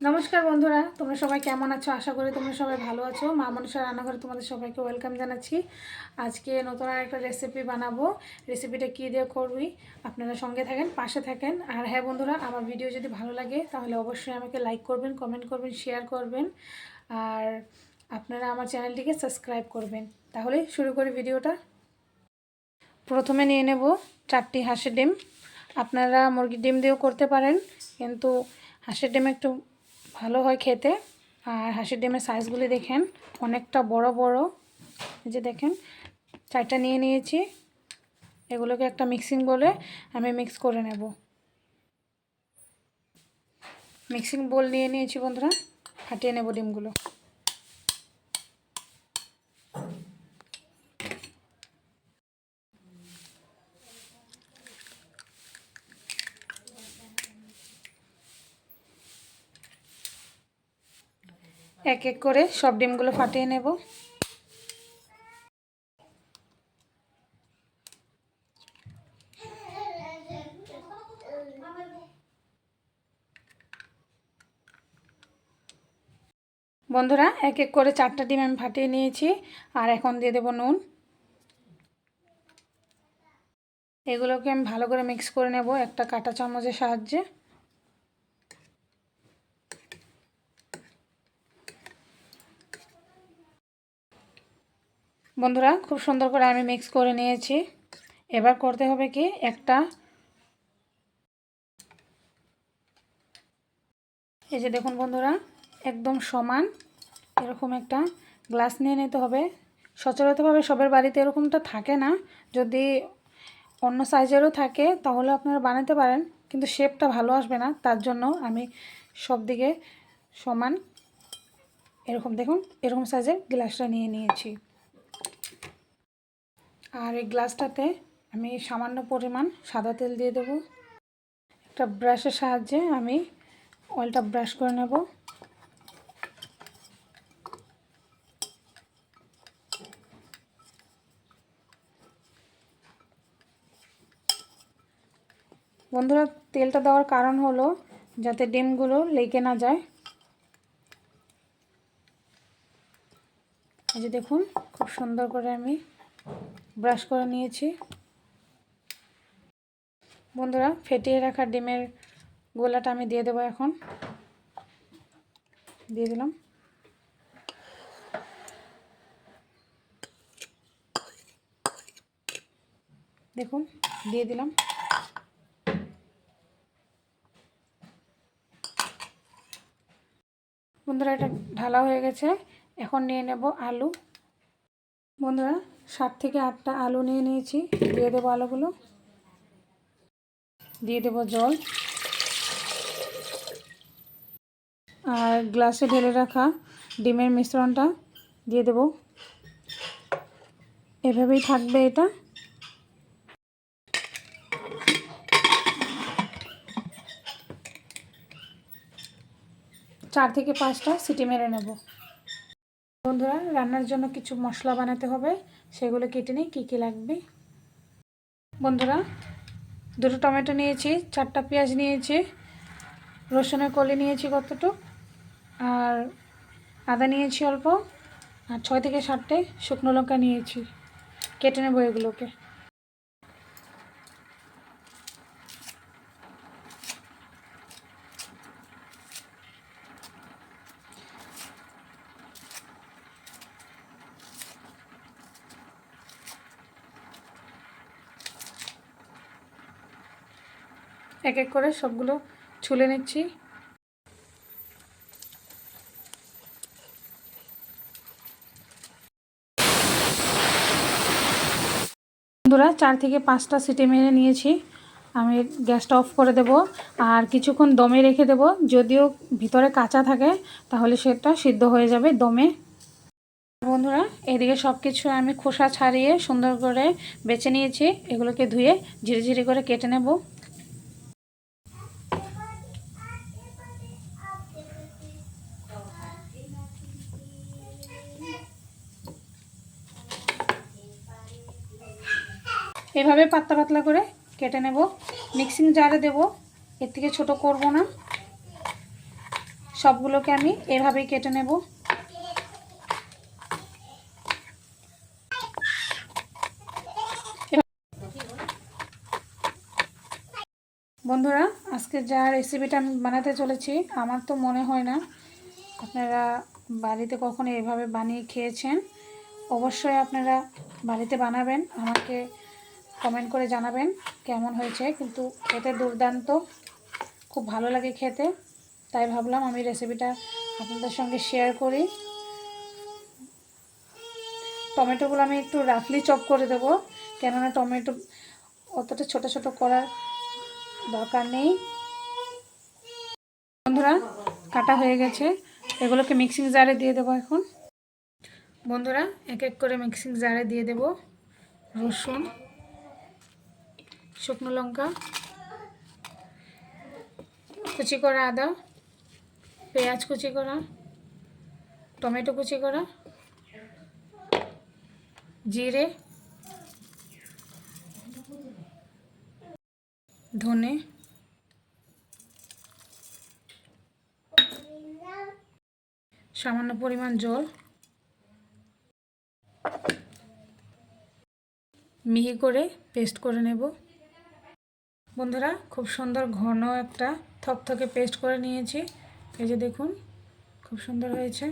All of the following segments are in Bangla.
নমস্কার বন্ধুরা, তোমরা সবাই কেমন আছো? আশা করি তোমরা সবাই ভালো আছো। মা মানুষের রান্নাঘরে তোমাদের সবাইকে ওয়েলকাম জানাচ্ছি। আজকে নতুন আর একটা রেসিপি বানাবো রেসিপিটা কী দিয়ে করবি? আপনারা সঙ্গে থাকেন, পাশে থাকেন। আর হ্যাঁ বন্ধুরা, আমার ভিডিও যদি ভালো লাগে, তাহলে অবশ্যই আমাকে লাইক করবেন কমেন্ট করবেন শেয়ার করবেন। আর আপনারা আমার চ্যানেলটিকে সাবস্ক্রাইব করবেন। তাহলে শুরু করি ভিডিওটা প্রথমে নিয়ে নেব চারটি হাঁসের ডিম। আপনারা মুরগির ডিম দিয়েও করতে পারেন, কিন্তু হাঁসের ডিম একটু ভালো হয় খেতে। আর হাঁসের ডিমের সাইজগুলি দেখেন, অনেকটা বড় বড়। যে দেখেন, চারটা নিয়ে নিয়েছি। এগুলোকে একটা মিক্সিং বলে আমি মিক্স করে নেব। মিক্সিং বোল নিয়ে নিয়েছি বন্ধুরা, ফাটিয়ে নেব ডিমগুলো। এক এক করে সব ডিমগুলো ফাটিয়ে নেব। বন্ধুরা, এক এক করে চারটা ডিম আমি ফাটিয়ে নিয়েছি, আর এখন দিয়ে দেবো নুন। এগুলোকে আমি ভালো করে মিক্স করে নেব একটা কাঁটা চামচের সাহায্যে। বন্ধুরা, খুব সুন্দর করে আমি মিক্স করে নিয়েছি। এবার করতে হবে কি, একটা এই যে দেখুন বন্ধুরা, একদম সমান, এরকম একটা গ্লাস নিয়ে নিতে হবে। সচরাচরভাবে সবের বাড়িতে এরকমটা থাকে না। যদি অন্য সাইজেরও থাকে, তাহলে আপনারা বানাতে পারেন, কিন্তু শেপটা ভালো আসবে না। তার জন্য আমি সব দিকে সমান, এরকম দেখুন, এরকম সাইজের গ্লাসটা নিয়ে নিয়েছি। আর এই গ্লাসটাতে আমি সামান্য পরিমাণ সাদা তেল দিয়ে দেব। একটা ব্রাশের সাহায্যে আমি অয়েলটা ব্রাশ করে নেব। বন্ধুরা, তেলটা দেওয়ার কারণ হলো যাতে ডিমগুলো লেগে না যায়। এই যে দেখুন, খুব সুন্দর করে আমি ব্রাশ করে নিয়েছি। বন্ধুরা, ফেটিয়ে রাখা ডিমের গোলাটা আমি দিয়ে দেবো এখন। দিয়ে দিলাম। দেখুন, দিয়ে দিলাম। বন্ধুরা, এটা ঢালা হয়ে গেছে। এখন নিয়ে নেব আলু। বন্ধুরা সাত থেকে আটটা আলু নিয়ে নিয়েছি। দিয়ে দেবো আলুগুলো। দিয়ে দেবো জল। আর গ্লাসে ঢেলে রাখা ডিমের মিশ্রণটা দিয়ে দেব। এভাবেই থাকবে এটা। চার থেকে পাঁচটা সিটি মেরে নেব। বন্ধুরা, রান্নার জন্য কিছু মশলা বানাতে হবে। সেগুলো কেটে নিই, কী কী লাগবে? বন্ধুরা, দুটো টমেটো নিয়েছি, চারটা পেঁয়াজ নিয়েছি, রসুনের কলি নিয়েছি কতটুক, আর আদা নিয়েছি অল্প, আর ছয় থেকে সাতটে শুকনো লঙ্কা নিয়েছি। কেটে নেব এগুলোকে। এক এক করে সবগুলো ছুলে নিচ্ছি। বন্ধুরা, চার থেকে পাঁচটা সিটি মেরে নিয়েছি। আমি গ্যাসটা অফ করে দেব আর কিছুক্ষণ দমে রেখে দেব। যদিও ভিতরে কাঁচা থাকে, তাহলে সেটা সিদ্ধ হয়ে যাবে দমে। বন্ধুরা, এদিকে সব কিছু আমি খোসা ছাড়িয়ে সুন্দর করে বেছে নিয়েছি। এগুলোকে ধুয়ে ঝিরি ঝিরি করে কেটে নেব। এভাবে পাতলা পাতলা করে কেটে নেব। মিক্সিং জারে দেব। এর থেকে ছোট করব না। সবগুলোকে আমি এভাবেই কেটে নেব। বন্ধুরা আজকে যা রেসিপিটা আমি বানাতে চলেছি, আমার তো মনে হয় না আপনারা বাড়িতে কখনো এভাবে বানিয়ে খেয়েছেন। অবশ্যই আপনারা বাড়িতে বানাবেন। আমাকে কমেন্ট করে জানাবেন কেমন হয়েছে, কিন্তু খেতে দুর্দান্ত, খুব ভালো লাগে খেতে। তাই ভাবলাম আমি রেসিপিটা আপনাদের সঙ্গে শেয়ার করি। টমেটোগুলো আমি একটু রাফলি চপ করে দেবো, কেননা টমেটো অতটা ছোট ছোট করার দরকার নেই। বন্ধুরা, কাটা হয়ে গেছে, এগুলোকে মিক্সিং জারে দিয়ে দেবো এখন। বন্ধুরা, এক এক করে মিক্সিং জারে দিয়ে দেব রসুন। শুকনো লঙ্কা, কুচি করা আদা, পেঁয়াজ কুচি করা, টমেটো কুচি করা, জিরে, ধনে, সামান্য পরিমাণ জল, মিহি করে পেস্ট করে নেব। বন্ধুরা, খুব সুন্দর ঘন একটা থকথকে পেস্ট করে নিয়েছি। এই যে দেখুন, খুব সুন্দর হয়েছে।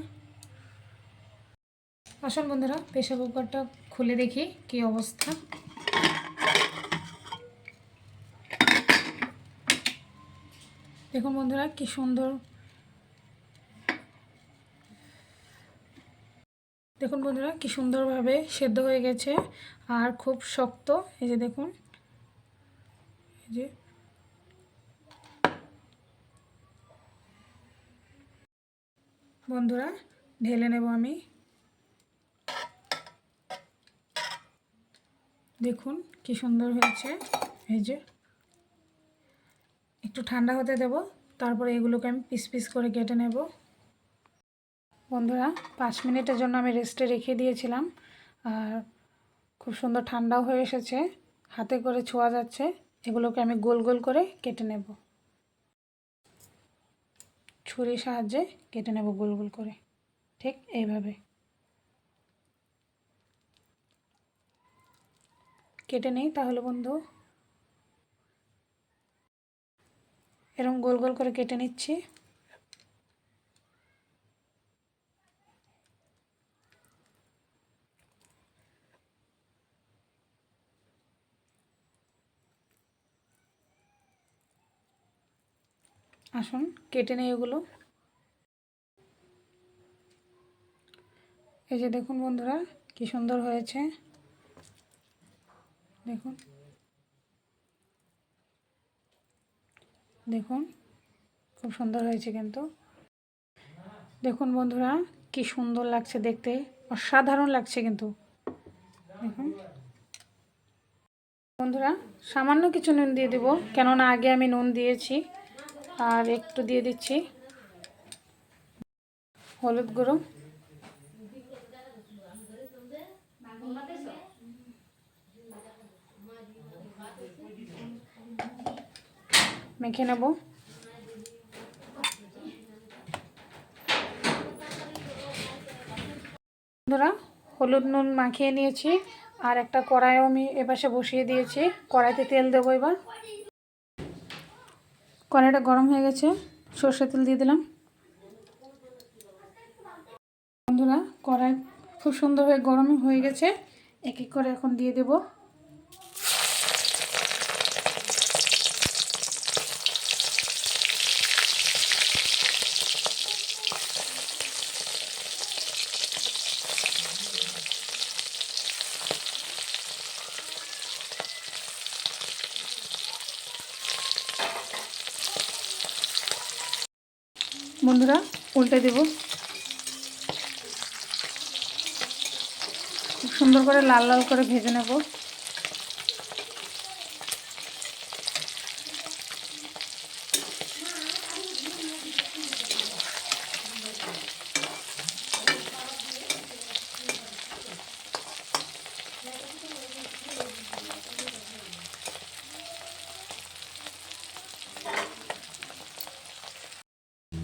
আসুন বন্ধুরা প্রেশার কুকারটা খুলে দেখি কি অবস্থা। দেখুন বন্ধুরা, কি সুন্দর। দেখুন বন্ধুরা, কি সুন্দরভাবে সেদ্ধ হয়ে গেছে আর খুব শক্ত। এই যে দেখুন যে বন্ধুরা, ঢেলে নেব আমি। দেখুন কি সুন্দর হয়েছে। এই যে, একটু ঠান্ডা হতে দেব, তারপরে এগুলোকে আমি পিস পিস করে কেটে নেব। বন্ধুরা, পাঁচ মিনিটের জন্য আমি রেস্টে রেখে দিয়েছিলাম, আর খুব সুন্দর ঠান্ডাও হয়ে এসেছে, হাতে করে ছোঁয়া যাচ্ছে। এগুলোকে আমি গোল গোল করে কেটে নেব। ছুরির সাহায্যে কেটে নেব গোল গোল করে। ঠিক এইভাবে। কেটে নেই তাহলে বন্ধু। এরকম গোল গোল করে কেটে নিচ্ছি। আসুন, কেটে নেই এগুলো। এই যে দেখুন বন্ধুরা, কি সুন্দর হয়েছে। দেখুন। দেখুন, খুব সুন্দর হয়েছে কিন্তু। দেখুন বন্ধুরা, কি সুন্দর লাগছে দেখতে, অসাধারণ লাগছে কিন্তু। দেখুন। বন্ধুরা, সামান্য কিছু নুন দিয়ে দেবো, কেননা আগে আমি নুন দিয়েছি। আর একটু দিয়ে দিচ্ছি হলুদ গুঁড়ো। মেখে নেব। বন্ধুরা, হলুদ নুন মাখিয়ে নিয়েছি, আর একটা কড়াইও আমি এপাশে বসিয়ে দিয়েছি। কড়াইতে তেল দেবো এবার। কড়াইটা গরম হয়ে গেছে সর্ষে তেল দিয়ে দিলাম। বন্ধুরা, কড়াই খুব সুন্দরভাবে গরম হয়ে গেছে, এক এক করে এখন দিয়ে দেব বন্ধুরা উল্টে দেব। খুব সুন্দর করে লাল লাল করে ভেজে নেব।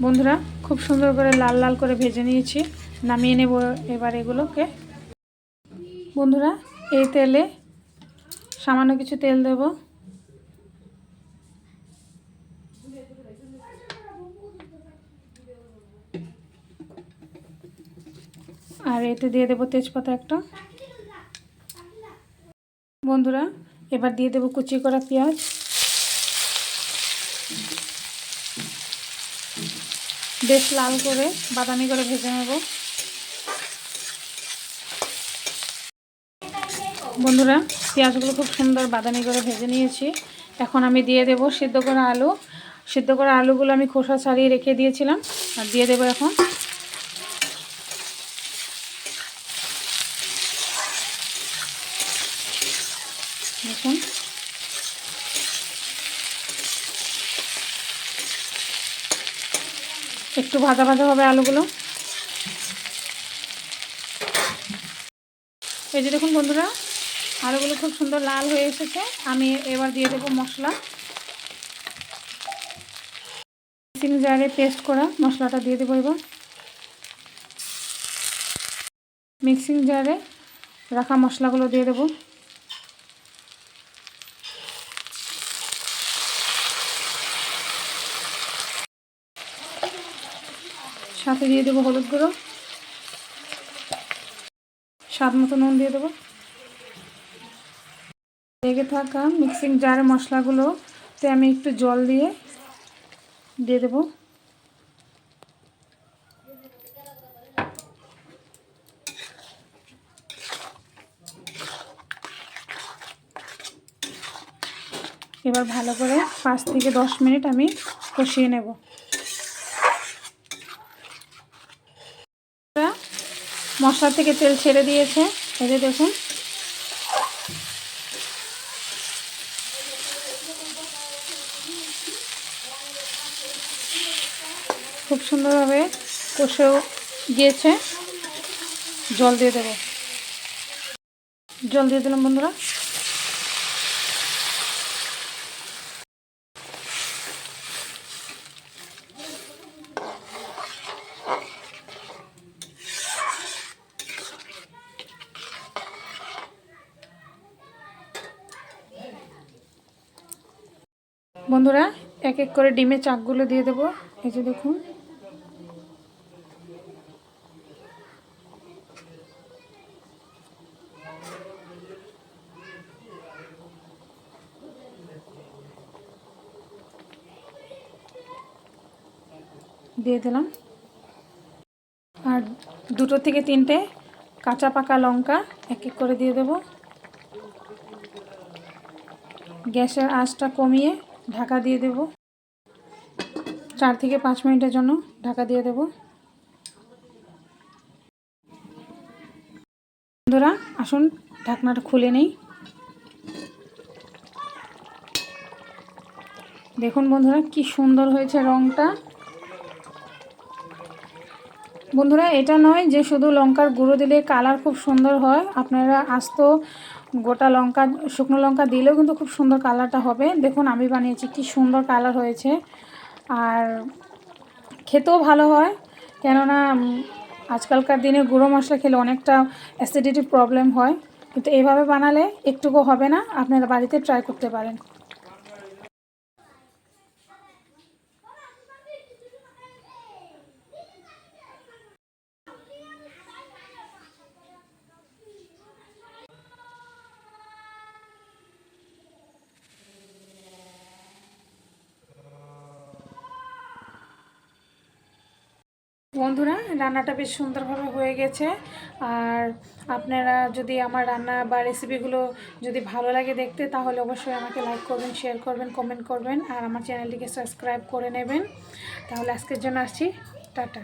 বন্ধুরা, খুব সুন্দর করে লাল লাল করে ভেজে নিয়েছি। নামিয়ে নেব এবার এগুলোকে। বন্ধুরা, এই তেলে সামান্য কিছু তেল দেব। আর এতে দিয়ে দেবো তেজপাতা একটা। বন্ধুরা, এবার দিয়ে দেবো কুচি করা পেঁয়াজ। বেশ লাল করে, বাদামি করে ভেজে নেব। বন্ধুরা, পেঁয়াজগুলো খুব সুন্দর বাদামি করে ভেজে নিয়েছি। এখন আমি দিয়ে দেব সিদ্ধ করা আলু। সিদ্ধ করা আলুগুলো আমি খোসা ছাড়িয়ে রেখে দিয়েছিলাম, আর দিয়ে দেবো এখন দেখুন। একটু ভাজা ভাজা হবে আলুগুলো। এই যে দেখুন বন্ধুরা, আলুগুলো খুব সুন্দর লাল হয়ে এসেছে। আমি এবার দিয়ে দেবো মশলা। মিক্সিং জারে পেস্ট করা মশলাটা দিয়ে দেবো এবার। মিক্সিং জারে রাখা মশলাগুলো দিয়ে দেবো। সাথে দিয়ে দেবো হলুদ গুঁড়ো। স্বাদ মতো নুন দিয়ে দেবো। লেগে থাকা মিক্সিং জারে মশলাগুলোতে আমি একটু জল দিয়ে দিয়ে দেবো। এবার ভালো করে পাঁচ থেকে দশ মিনিট আমি কষিয়ে নেব। মশলা থেকে তেল ছেড়ে দিয়েছে। এই যে দেখুন। খুব সুন্দরভাবে কষেও গিয়েছে। জল দিয়ে দেবো। জল দিয়ে দিলাম বন্ধুরা বন্ধুরা এক এক করে ডিমের চাকগুলো দিয়ে দেবো। এই যে দেখুন। দিয়ে দিলাম। আর দুটো থেকে তিনটে কাঁচা পাকা লঙ্কা এক এক করে দিয়ে দেব। গ্যাসের আঁচটা কমিয়ে ঢাকা দিয়ে দেব। চার থেকে পাঁচ মিনিটের জন্য ঢাকা দিয়ে দেব। বন্ধুরা, আসুন, ঢাকনাটা খুলে নেই। দেখুন বন্ধুরা, কি সুন্দর হয়েছে রংটা। বন্ধুরা, এটা নয় যে শুধু লঙ্কার গুঁড়ো দিলে কালার খুব সুন্দর হয়। আপনারা আস্ত গোটা লঙ্কা, শুকনো লঙ্কা দিলেও কিন্তু খুব সুন্দর কালারটা হবে। দেখুন, আমি বানিয়েছি, কি সুন্দর কালার হয়েছে। আর খেতেও ভালো হয়। কেননা আজকালকার দিনে গুঁড়ো মশলা খেলে অনেকটা অ্যাসিডিটি প্রবলেম হয়। কিন্তু এভাবে বানালে একটুকু হবে না, আপনারা বাড়িতে ট্রাই করতে পারেন। বন্ধুরা, রান্নাটা বেশ সুন্দরভাবে হয়ে গেছে। আর আপনারা যদি আমার রান্না বা রেসিপিগুলো যদি ভালো লাগে দেখতে, তাহলে অবশ্যই আমাকে লাইক করবেন শেয়ার করবেন কমেন্ট করবেন, আর আমার চ্যানেলটিকে সাবস্ক্রাইব করে নেবেন। তাহলে আজকের জন্য আসছি। টাটা।